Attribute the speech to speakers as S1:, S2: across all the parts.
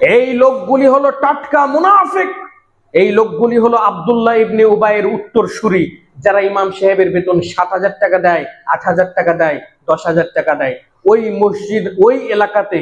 S1: এই লোকগুলি হলো টাটকা মুনাফিক। এই লোকগুলি হলো আব্দুল্লাহ ইবনে উবাইয়ের উত্তর সুরি, যারা ইমাম সাহেবের বেতন সাত হাজার টাকা দেয়, আট হাজার টাকা দেয়, দশ হাজার টাকা দেয়। ওই মসজিদ, ওই এলাকাতে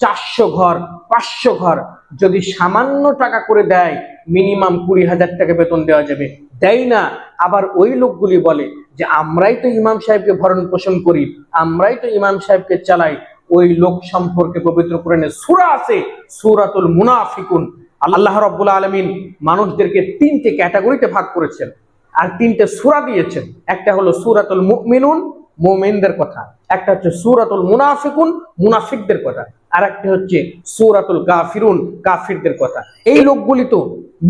S1: চারশো ঘর, পাঁচশো ঘর। যদি সামান্য টাকা করে দেয়, মিনিমাম কুড়ি হাজার টাকা বেতন দেওয়া যাবে। দেয় না। আবার ওই লোকগুলি বলে যে, আমরাই তো ইমাম সাহেবকে ভরণ পোষণ করি, আমরাই তো ইমাম সাহেবকে চালাই। ওই লোক সম্পর্কে পবিত্র কোরআনে সূরা আছে, সূরাতুল মুনাফিকুন। আল্লাহ রাব্বুল আলামিন মানুষদেরকে তিনটে ক্যাটাগরিতে ভাগ করেছেন আর তিনটে সুরা দিয়েছেন। একটা হলো সূরাতুল মুমিনুন, মুমিনদের কথা। একটা হচ্ছে সূরাতুল মুনাফিকুন, মুনাফিকদের কথা। আর একটা হচ্ছে সূরাতুল কাফিরুন, কাফিরদের কথা। এই লোকগুলি তো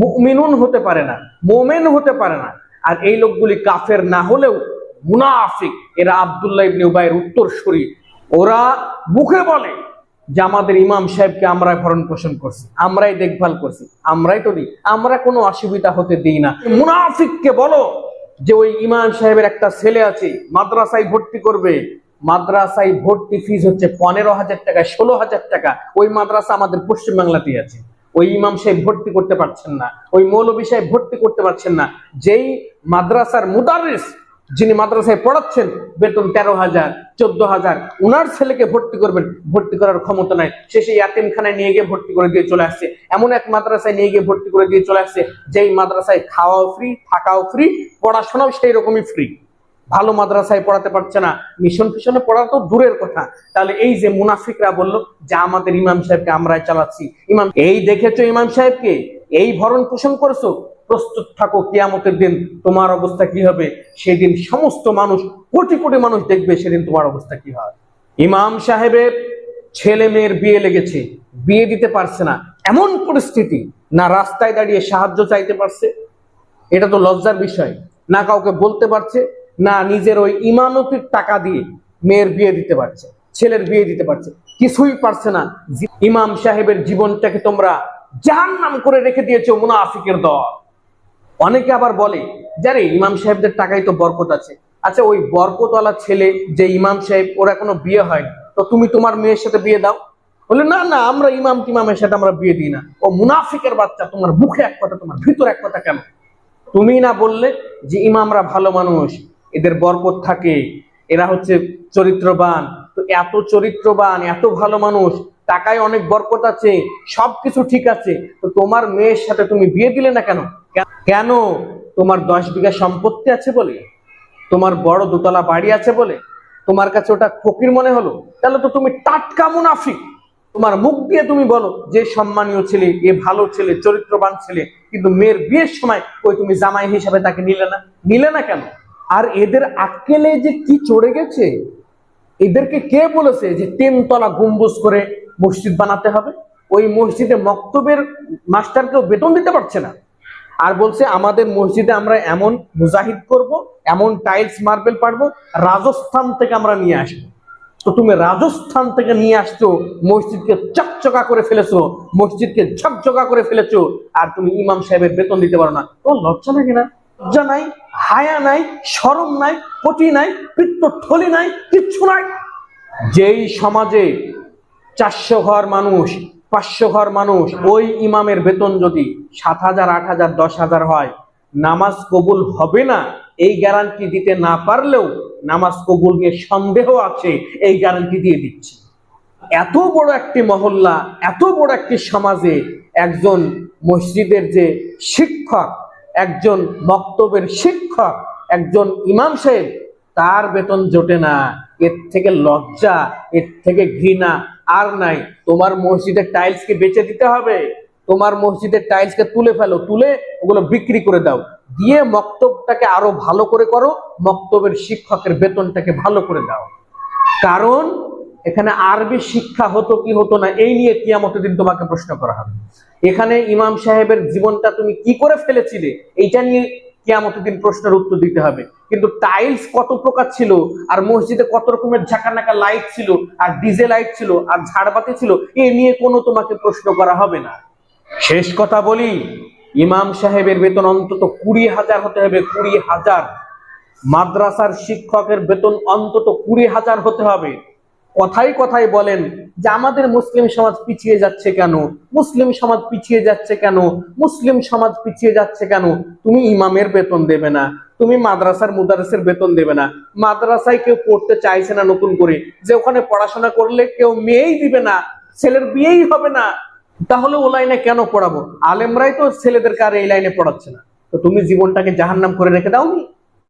S1: মুমিনুন হতে পারে না, মোমেন হতে পারে না। আর এই লোকগুলি কাফের না হলেও মুনাফিক। এরা আব্দুল্লাহ ইবনে উবাইয়ের উত্তরসূরি। ওরা মুখে বলে যে আমাদের ইমাম সাহেবকে আমরাই ভরণ পোষণ করছি, আমরাই দেখভাল করছি, আমরাই তো দিই আমরা কোনো অসুবিধা হতে দিই না। মুনাফিককে বলো যে ওই ইমাম সাহেবের একটা ছেলে আছে, মাদ্রাসায় ভর্তি করবে, মাদ্রাসায় ভর্তি ফিজ হচ্ছে পনেরো হাজার টাকা, ষোলো হাজার টাকা, ওই মাদ্রাসা আমাদের পশ্চিমবাংলাতেই আছে। ওই ইমাম সাহেব ভর্তি করতে পারছেন না, ওই মৌলবী সাহেব ভর্তি করতে পারছেন না, যেই মাদ্রাসার মুদারিস যিনি মাদ্রাসায় পড়াচ্ছেন, বেতন তেরো হাজার, চোদ্দ হাজার, উনার ছেলেকে ভর্তি করবেন, ভর্তি করার ক্ষমতা নাই। সে সেই ইয়াতিমখানায় নিয়ে গিয়ে ভর্তি করে দিয়ে চলে আসছে। এমন এক মাদ্রাসায় নিয়ে গিয়ে ভর্তি করে দিয়ে চলে আসছে, যেই মাদ্রাসায় খাওয়াও ফ্রি থাকাও ফ্রি পড়াশোনাও সেই রকমই ফ্রি ভালো মাদ্রাসায় পড়াতে পারছে না। মিশন ফিশনে পড়া তো দূরের কথা। তাহলে এই যে মুনাফিকরা বলল যে, আমাদের ইমাম সাহেবকে আমরাই চালাচ্ছি। ইমাম এই দেখেছ ইমাম সাহেবকে? এই ভরণ পোষণ করছ? প্রস্তুত থাকো, কিয়ামতের দিন তোমার অবস্থা কি হবে? সেদিন সমস্ত মানুষ, কোটি কোটি মানুষ দেখবে সেদিন তোমার অবস্থা কি হয়। ইমাম সাহেবের ছেলে মেয়ের বিয়ে লেগেছে, বিয়ে দিতে পারছে না। এমন পরিস্থিতি, না রাস্তায় দাঁড়িয়ে সাহায্য চাইতে পারছে, এটা তো লজ্জার বিষয়। না কাউকে বলতে পারছে, না নিজের ওই ইমানতির টাকা দিয়ে মেয়ের বিয়ে দিতে পারছে, ছেলের বিয়ে দিতে পারছে। কিছুই পারছে না। ইমাম সাহেবের জীবনটাকে তোমরা জাহান্নাম করে রেখে দিয়েছ মুনাফিকের দল। অনেকে আবার বলে জানে ইমাম সাহেবদের টাকাই তো বরকত আছে। আচ্ছা ওই বরকতওয়ালা ছেলে, যে ইমাম সাহেব, ওর এখনও বিয়ে হয়নি। তো তুমি তোমার মেয়ের সাথে বিয়ে দাও। বলে, না না, আমরা ইমাম টিমামের সাথে আমরা বিয়ে দিই না। ও মুনাফিকের বাচ্চা, তোমার মুখে এক কথা, তোমার ভিতরে এক কথা কেন? তুমি না বললে যে ইমামরা ভালো মানুষ, এদের বরকত থাকে, এরা হচ্ছে চরিত্রবান। তো এত চরিত্রবান, এত ভালো মানুষ, টাকায় অনেক বরকত আছে, সবকিছু ঠিক আছে। তো তোমার মেয়ের সাথে তুমি বিয়ে দিলে না কেন? কেন তোমার দশ বিঘা সম্পত্তি আছে বলে? তোমার বড় দোতলা বাড়ি আছে বলে? তোমার কাছে ওটা ফকির মনে হলো? তাহলে তো তুমি টাটকা মুনাফিক। তোমার মুখ দিয়ে তুমি বলো, যে সম্মানীয় ছেলে, এ ভালো ছেলে, চরিত্রবান ছেলে, কিন্তু মেয়ের বিয়ের সময় ওই তুমি জামাই হিসাবে তাকে নিলে না? নিলে না কেন? আর এদের আক্কেলে যে কি চড়ে গেছে? এদেরকে কে বলেছে যে তিনতলা গম্বুজ করে মসজিদ বানাতে হবে? ওই মসজিদে মক্তবের মাস্টারকেও বেতন দিতে পারছে না। আর বলছে, আমাদের মসজিদে আমরা এমন মুজাহিদ করব, এমন টাইলস, মার্বেল পারব রাজস্থান থেকে আমরা নিয়ে আসব। তো তুমি রাজস্থান থেকে নিয়ে আসছো, মসজিদকে চকচকা করে ফেলেছো, মসজিদকে ঝকঝকা করে ফেলেছো, আর তুমি ইমাম সাহেবের বেতন দিতে পারো না। তো লজ্জা নাকি না? লজ্জা নাই, হায়া নাই, শরম নাই, পটি নাই, পিত্ত ঠলি নাই, কিচ্ছু নাই। যেই সমাজে চারশো ঘর মানুষ পাঁচশো ঘর মানুষ, ওই ইমামের বেতন যদি সাত হাজার, আট হাজার, দশ হাজার হয়, নামাজ কবুল হবে না, এই গ্যারান্টি দিতে না পারলেও নামাজ কবুল নিয়ে সন্দেহ আছে, এই গ্যারান্টি দিয়ে দিচ্ছি। এত বড় একটি মহল্লা, এত বড় একটি সমাজে একজন মসজিদের যে শিক্ষক, একজন বক্তব্যের শিক্ষক, একজন ইমাম সাহেব, তার বেতন জোটে না। এর থেকে লজ্জা, এর থেকে ঘৃণা আর নাই। তোমার মসজিদের টাইলসকে বেচে দিতে হবে। তোমার মসজিদের টাইলসকে তুলে ফেলো। তুলে ওগুলো বিক্রি করে দাও। দিয়ে মক্তবটাকে আরও ভালো করে করো। মক্তবের শিক্ষকের বেতনটাকে ভালো করে দাও। কারণ এখানে আরবি শিক্ষা হতো কি হতো না, এই নিয়ে কিয়ামতের দিন তোমাকে প্রশ্ন করা হবে। এখানে ইমাম সাহেবের জীবনটা তুমি কি করে ফেলেছিলে, এইটা নিয়ে কিয়ামতের দিন প্রশ্নের উত্তর দিতে হবে। কিন্তু টাইলস কত প্রকার ছিল, আর মসজিদে কত রকমের ঝাঁকানাকা লাইট ছিল, আর ডিজে লাইট ছিল, আর ঝাড়বাতি ছিল, এ নিয়ে কোনো তোমাকে প্রশ্ন করা হবে না। শেষ কথা বলি, ইমাম সাহেবের বেতন অন্তত কুড়ি হাজার হতে হবে, কুড়ি হাজার। মাদ্রাসার শিক্ষকের বেতন অন্তত কুড়ি হাজার হতে হবে। কথাই কথাই বলেন যে আমাদের মুসলিম সমাজ পিছিয়ে যাচ্ছে কেন? মুসলিম সমাজ পিছিয়ে যাচ্ছে কেন? মুসলিম সমাজ পিছিয়ে যাচ্ছে কেন? তুমি ইমামের বেতন দেবে না, তুমি মাদ্রাসার মুদারেসের বেতন দেবে না, মাদ্রাসায় কেউ পড়তে চাইছে না নতুন করে, যে ওখানে পড়াশোনা করলে কেউ মেয়েই দিবে না, ছেলের বিয়েই হবে না। তাহলে ও লাইনে কেন পড়াবো? আলেমরাই তো ছেলেদেরকে আর এই লাইনে পড়াচ্ছে না। তো তুমি জীবনটাকে জাহান্নাম করে রেখে দাওনি।